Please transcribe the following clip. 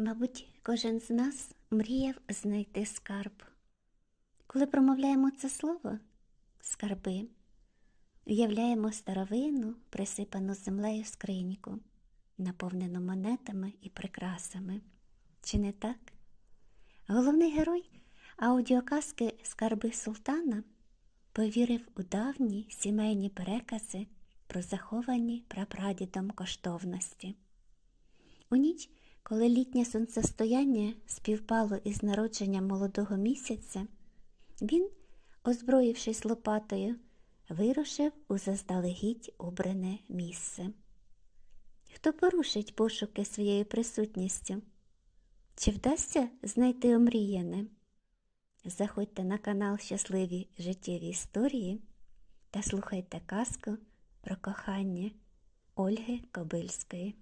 Мабуть, кожен з нас мріяв знайти скарб. Коли промовляємо це слово скарби, уявляємо старовину, присипану землею скриньку, наповнену монетами і прикрасами. Чи не так? Головний герой аудіоказки Скарби Султана повірив у давні сімейні перекази про заховані прапрадідом коштовності. У ніч, коли літнє сонцестояння співпало із народженням молодого місяця, він, озброївшись лопатою, вирушив у заздалегідь обране місце. Хто порушить пошуки своєю присутністю? Чи вдасться знайти омріяне? Заходьте на канал Щасливі життєві історії та слухайте казку про кохання Ольги Кобильської.